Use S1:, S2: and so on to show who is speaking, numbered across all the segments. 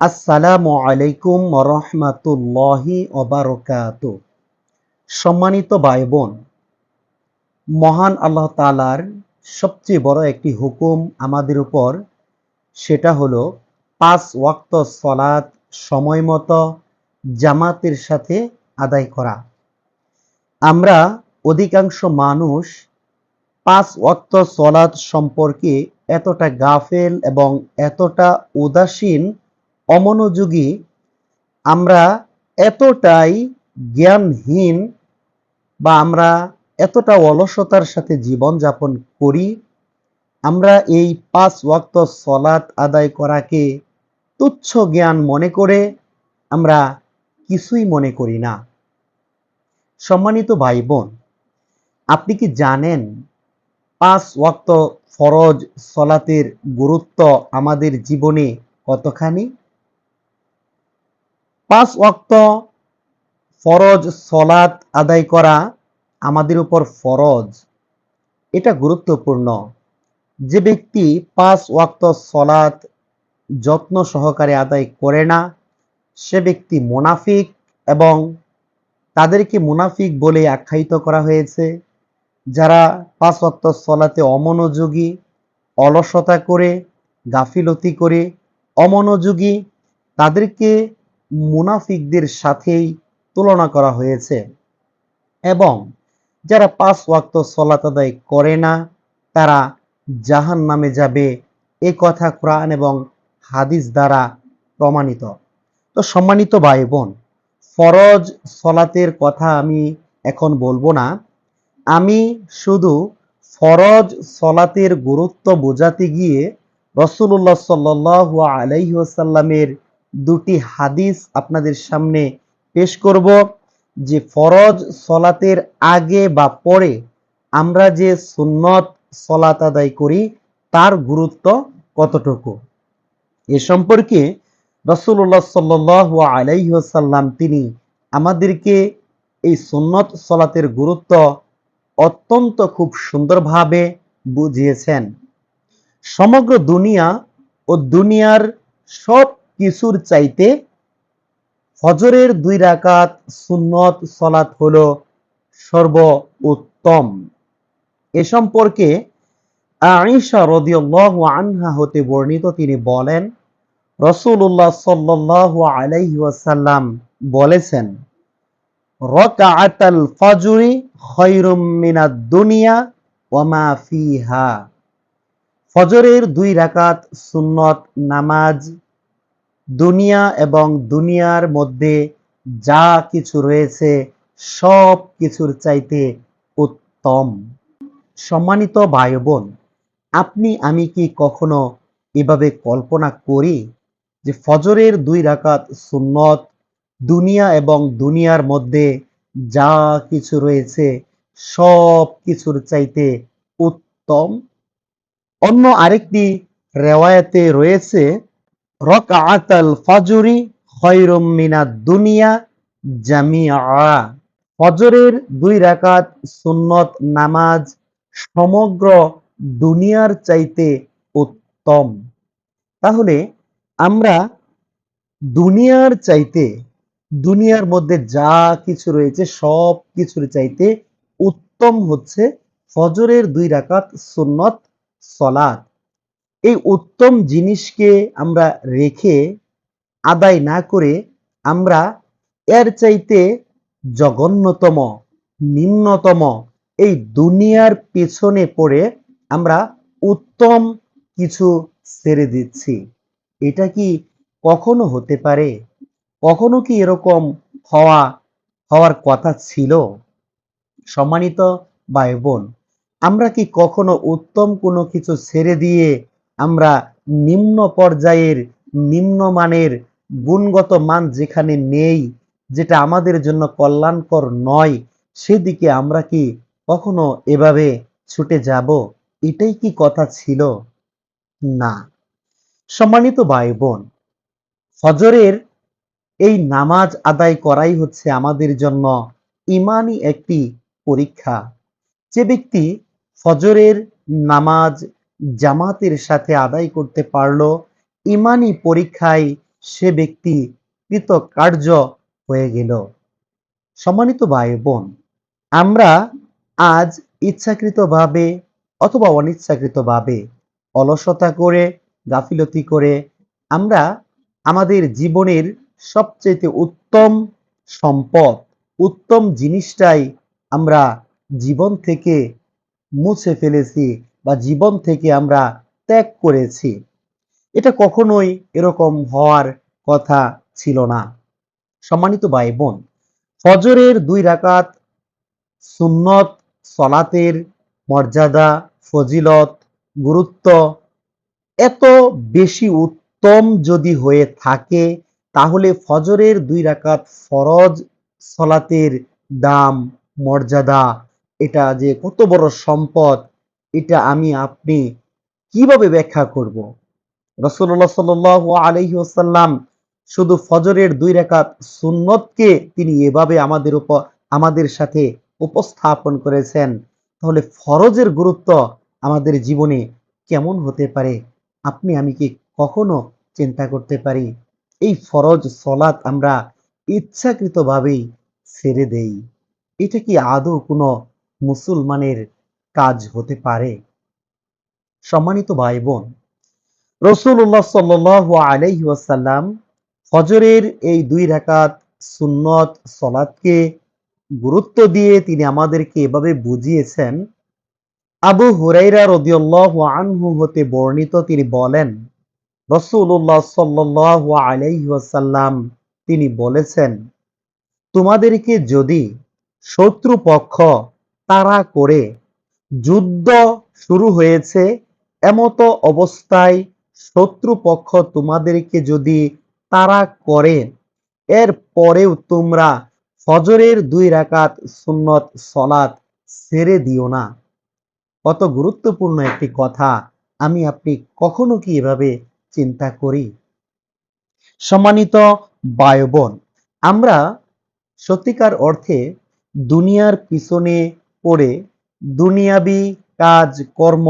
S1: আসসালামু আলাইকুম রহমাতুল্লাহি ওবারকাত সম্মানিত ভাই বোন মহান আল্লাহ তালার সবচেয়ে বড় একটি হুকুম আমাদের উপর, সেটা হলো পাঁচ ওয়াক্ত সলাৎ সময় মতো জামাতের সাথে আদায় করা। আমরা অধিকাংশ মানুষ পাঁচ ওয়াক্ত সলাৎ সম্পর্কে এতটা গাফেল এবং এতটা উদাসীন অমনোযোগী, আমরা এতটাই জ্ঞানহীন বা আমরা এতটা অলসতার সাথে জীবন যাপন করি, আমরা এই পাঁচ ওয়াক্ত সলাৎ আদায় করাকে তুচ্ছ জ্ঞান মনে করে আমরা কিছুই মনে করি না। সম্মানিত ভাই বোন আপনি কি জানেন পাঁচ ওয়াক্ত ফরজ সলাতের গুরুত্ব আমাদের জীবনে কতখানি? পাঁচ ওয়াক্ত ফরজ সলাত আদায় করা আমাদের উপর ফরজ। এটা গুরুত্বপূর্ণ। যে ব্যক্তি পাঁচ ওয়াক্ত সলাত যত্ন সহকারে আদায় করে না, সে ব্যক্তি মুনাফিক এবং তাদেরকে মুনাফিক বলে আখ্যায়িত করা হয়েছে। যারা পাঁচ ওয়াক্ত সলাতে অমনোযোগী, অলসতা করে, গাফিলতি করে অমনোযোগী, তাদেরকে মুনাফিকদের সাথেই তুলনা করা হয়েছে এবং যারা পাঁচ ওয়াক্ত সলাত আদায় করে না, তারা জাহান নামে যাবে এ কথা কোরআন এবং হাদিস দ্বারা প্রমাণিত। তো সম্মানিত ভাই বোন ফরজ সলাতের কথা আমি এখন বলব না। আমি শুধু ফরজ সলাতের গুরুত্ব বোঝাতে গিয়ে রসুল্লাহ সাল্লাহ আলাইসাল্লামের দুটি হাদিস আপনাদের সামনে পেশ করব যে ফরজ সলাতের আগে বা পরে আমরা যে সুন্নত সলাত আদায় করি, তার গুরুত্ব কতটুকু? এ সম্পর্কে রসুল্লাহ সাল্লাহ আলাইসাল্লাম তিনি আমাদেরকে এই সুন্নত সলাতের গুরুত্ব অত্যন্ত খুব সুন্দরভাবে বুঝিয়েছেন। সমগ্র দুনিয়া ও দুনিয়ার সব কিছুর চাইতে ফজরের দুই রাকাত সুন্নত, সলাত হলো সর্ব উত্তম এ সম্পর্কে আইসা রদিয়াল্লাহু আনহা হতে বর্ণিত, তিনি বলেন রসুল্লাহ সাল্লাল্লাহু আলাইহি ওয়াসাল্লাম বলেছেন, রকাআতাল ফাজরি খৈরুম মিনাদ দুনিয়া ওয়ামা ফিহা। ফজরের দুই রাকাত সুন্নত, নামাজ দুনিয়া এবং দুনিয়ার মধ্যে যা কিছু রয়েছে, সব কিছুর চাইতে উত্তম। সম্মানিত ভাই বোন আপনি, আমি কি কখনো এভাবে কল্পনা করি যে ফজরের দুই রাকাত সুন্নত, দুনিয়া এবং দুনিয়ার মধ্যে যা কিছু রয়েছে, সব কিছুর চাইতে উত্তম? অন্য আরেকটি রেওয়ায়তে রয়েছে রকাআতাল ফাজরি খয়রুম মিনাদ দুনিয়া জামিআ। ফজরের দুই রাকাত সুন্নত নামাজ সমগ্র দুনিয়ার চাইতে উত্তম। তাহলে আমরা দুনিয়ার চাইতে, দুনিয়ার মধ্যে যা কিছু রয়েছে, সব কিছুর চাইতে উত্তম হচ্ছে ফজরের দুই রাকাত সুন্নত সলাত এই উত্তম জিনিসকে আমরা রেখে আদায় না করে আমরা এর চাইতে জঘন্যতম, নিম্নতম এই দুনিয়ার পেছনে পড়ে আমরা উত্তম কিছু ছেড়ে দিচ্ছি। এটা কি কখনো হতে পারে? কখনো কি এরকম হওয়া, হওয়ার কথা ছিল? সম্মানিত ভাই বোন আমরা কি কখনো উত্তম কোনো কিছু ছেড়ে দিয়ে আমরা নিম্ন পর্যায়ের নিম্নমানের গুণগত মান যেখানে নেই, যেটা আমাদের জন্য কল্যাণকর নয়, সেদিকে আমরা কি কখনো এভাবে ছুটে যাব? এটাই কি কথা ছিল? না। সম্মানিত ভাই বোন ফজরের এই নামাজ আদায় করাই হচ্ছে আমাদের জন্য ইমানই একটি পরীক্ষা। যে ব্যক্তি ফজরের নামাজ জামাতের সাথে আদায় করতে পারল। ইমানি পরীক্ষায় সে ব্যক্তি কৃতকার্য হয়ে গেল। সম্মানিত ভাই বোন আমরা আজ ইচ্ছাকৃতভাবে অথবা অনিচ্ছাকৃতভাবে অলসতা করে, গাফিলতি করে আমরা আমাদের জীবনের সবচেয়ে উত্তম সম্পদ, উত্তম জিনিসটাই আমরা জীবন থেকে মুছে ফেলেছি। বা জীবন থেকে আমরা ত্যাগ করেছি। এটা কখনোই এরকম হওয়ার কথা ছিল না। সম্মানিত ভাই বোন ফজরের দুই রাকাত সুন্নত, সলাতের মর্যাদা, ফজিলত, গুরুত্ব এত বেশি উত্তম যদি হয়ে থাকে, তাহলে ফজরের দুই রাকাত ফরজ, সলাতের দাম, মর্যাদা, এটা যে কত বড় সম্পদ এটা আমি, আপনি কীভাবে ব্যাখ্যা করব? রসুল্লাহ সাল আলহি আসাল্লাম শুধু ফজরের দুই রেখাত সুন্নতকে তিনি এভাবে আমাদের উপর আমাদের সাথে উপস্থাপন করেছেন। তাহলে ফরজের গুরুত্ব আমাদের জীবনে কেমন হতে পারে? আপনি, আমি কি কখনো চিন্তা করতে পারি? এই ফরজ সলাৎ আমরা ইচ্ছাকৃতভাবেই ছেড়ে দেই। এটা কি আদৌ কোনো মুসলমানের কাজ হতে পারে। সম্মানিত ভাই বোন রসুল্লাহ সাল্ল আলাইহি ওয়াসাল্লাম ফজরের এই দুই রাকাত সুন্নত সলাদকে গুরুত্ব দিয়ে তিনি আমাদেরকে এভাবে বুঝিয়েছেন। আবু হুরাইরা রদিয়াল্লাহ আনহু হতে বর্ণিত তিনি বলেন রসুল্লাহ সাল্লাহ আলাইহি ওয়াসাল্লাম তিনি বলেছেন, তোমাদেরকে যদি শত্রুপক্ষ তারা করে যুদ্ধ শুরু হয়েছে, এমত অবস্থায় শত্রুপক্ষ তোমাদেরকে যদি তারা করে, এর পরেও তোমরা ফজরের দুই রাকাত সুন্নত সলাত ছেড়ে দিও না। কত গুরুত্বপূর্ণ একটি কথা, আমি আপনি কখনো কি এভাবে চিন্তা করি? সম্মানিত বায়বন আমরা সত্যিকার অর্থে দুনিয়ার পিছনে পড়ে দুনিয়াবি কাজ, কর্ম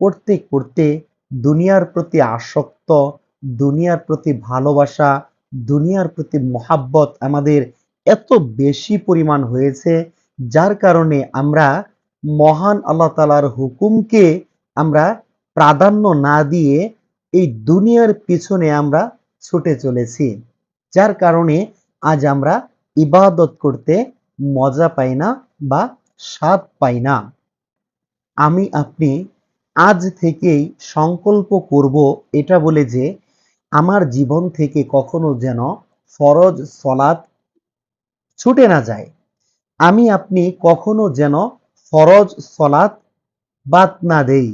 S1: করতে করতে দুনিয়ার প্রতি আসক্ত, দুনিয়ার প্রতি ভালোবাসা, দুনিয়ার প্রতি মহাব্বত আমাদের এত বেশি পরিমাণ হয়েছে, যার কারণে আমরা মহান আল্লাহ তালার হুকুমকে আমরা প্রাধান্য না দিয়ে এই দুনিয়ার পিছনে আমরা ছুটে চলেছি। যার কারণে আজ আমরা ইবাদত করতে মজা পাই না বা স্বাদ পাই না। আমি আপনি আজ থেকেই সংকল্প করব এটা বলে যে, আমার জীবন থেকে কখনো যেন ফরজ সলাৎ ছুটে না যায়। আমি আপনি কখনো যেন ফরজ সলাৎ বাদ না দেই।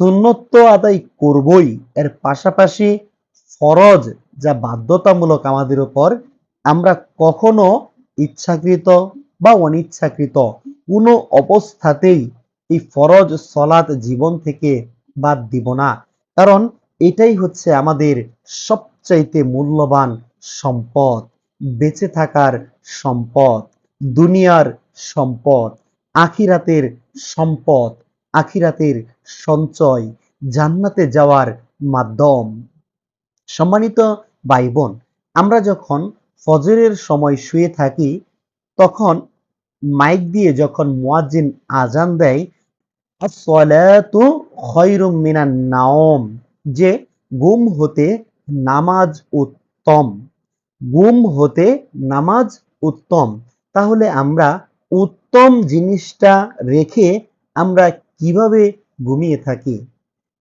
S1: সুন্নত আদায় করবই, এর পাশাপাশি ফরজ যা বাধ্যতামূলক আমাদের উপর, আমরা কখনো ইচ্ছাকৃত বা অনিচ্ছাকৃত কোনো অবস্থাতেই এই ফরজ সলাৎ জীবন থেকে বাদ দিব না। কারণ এটাই হচ্ছে আমাদের সবচাইতে মূল্যবান সম্পদ, বেঁচে থাকার সম্পদ, দুনিয়ার সম্পদ, আখিরাতের সম্পদ, আখিরাতের সঞ্চয়, জান্নাতে যাওয়ার মাধ্যম। সম্মানিত ভাই বোন, আমরা যখন ফজরের সময় শুয়ে থাকি, তখন মাইক দিয়ে যখন মুয়াজ্জিন আজান দেয়, আসসালাতু খয়রুম মিনান নাওম যে গুম হতে নামাজ উত্তম। গুম হতে নামাজ উত্তম। তাহলে আমরা উত্তম জিনিসটা রেখে আমরা কীভাবে ঘুমিয়ে থাকি?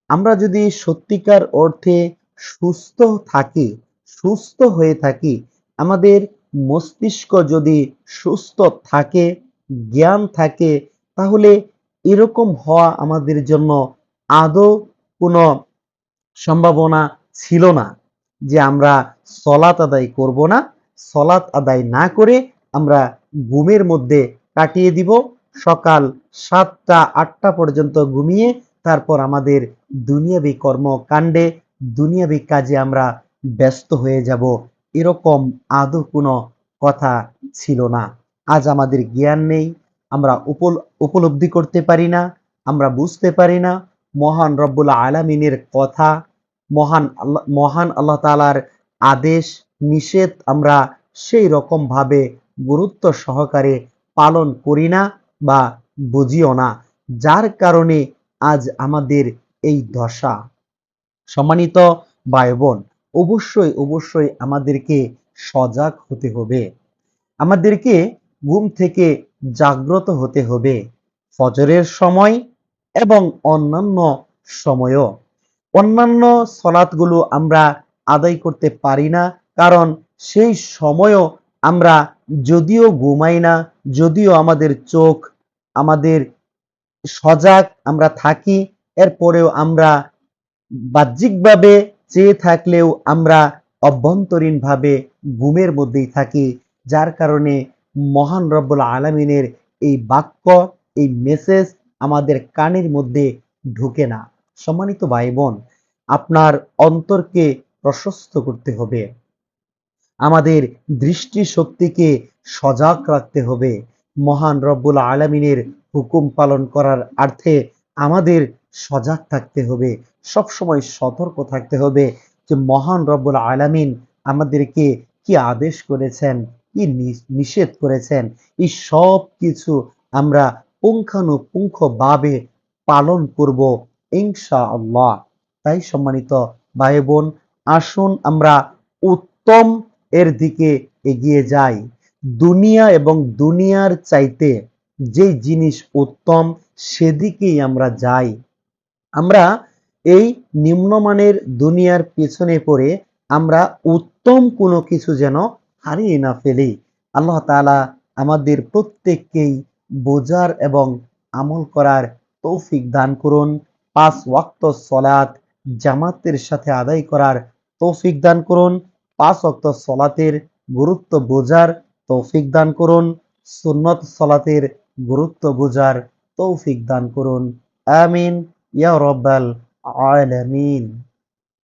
S1: আমরা যদি সত্যিকার অর্থে সুস্থ থাকি, সুস্থ হয়ে থাকি, আমাদের মস্তিষ্ক যদি সুস্থ থাকে, জ্ঞান থাকে, তাহলে এরকম হওয়া আমাদের জন্য আদৌ কোনো সম্ভাবনা ছিল না যে আমরা সলাত আদায় করব না। সলাত আদায় না করে আমরা ঘুমের মধ্যে কাটিয়ে দিব। সকাল সাতটা, আটটা পর্যন্ত ঘুমিয়ে তারপর আমাদের দুনিয়াবি কর্মকাণ্ডে, দুনিয়াবি কাজে আমরা ব্যস্ত হয়ে যাব। এরকম আদৌ কোনো কথা ছিল না। আজ আমাদের জ্ঞান নেই, আমরা উপলব্ধি করতে পারি না, আমরা বুঝতে পারি না। মহান রব্বুল আলমিনের কথা, মহান আল্লাহ মহান আল্লাহ তালার আদেশ, নিষেধ আমরা সেই রকমভাবে গুরুত্ব সহকারে পালন করি না বা বুঝিও না। যার কারণে আজ আমাদের এই দশা। সম্মানিত ভাই বোন অবশ্যই অবশ্যই আমাদেরকে সজাগ হতে হবে। আমাদেরকে ঘুম থেকে জাগ্রত হতে হবে ফজরের সময় এবং অন্যান্য সময়ও। অন্যান্য সলাৎগুলো আমরা আদায় করতে পারি না, কারণ সেই সময়ও আমরা যদিও ঘুমাই না, যদিও আমাদের চোখ, আমাদের সজাগ আমরা থাকি, এরপরেও আমরা বাহ্যিকভাবে চেয়ে থাকলেও আমরা অভ্যন্তরীণভাবে ঘুমের মধ্যেই থাকি, যার কারণে মহান রব্বুল আলমিনের এই বাক্য, এই মেসেজ আমাদের কানের মধ্যে ঢুকে না। সম্মানিত ভাই বোন আপনার অন্তরকে প্রশস্ত করতে হবে। আমাদের দৃষ্টি শক্তিকে সজাগ রাখতে হবে। মহান রব্বুল আলমিনের হুকুম পালন করার অর্থে আমাদের সজাগ থাকতে হবে। সবসময় সতর্ক থাকতে হবে যে মহান রব্বুল আলামিন আমাদেরকে কি আদেশ করেছেন, কি নিষেধ করেছেন, এই সব কিছু আমরা পুঙ্খানুপুঙ্খভাবে পালন করব ইনশা আল্লাহ তাই সম্মানিত ভাই বোন আসুন আমরা উত্তম এর দিকে এগিয়ে যাই। দুনিয়া এবং দুনিয়ার চাইতে যে জিনিস উত্তম সেদিকেই আমরা যাই। আমরা এই নিম্নমানের দুনিয়ার পিছনে পড়ে আমরা উত্তম কোনো কিছু যেন হারিয়ে না ফেলি। আল্লাহ তাআলা আমাদের প্রত্যেককেই বোঝার এবং আমল করার তৌফিক দান করুন। পাঁচ ওয়াক্ত সলাত জামাতের সাথে আদায় করার তৌফিক দান করুন। পাঁচ ওয়াক্ত সলাতের গুরুত্ব বোঝার তৌফিক দান করুন। সুন্নত সলাতের গুরুত্ব বোঝার তৌফিক দান করুন। আমিন। ইয়া রব্বাল আলামিন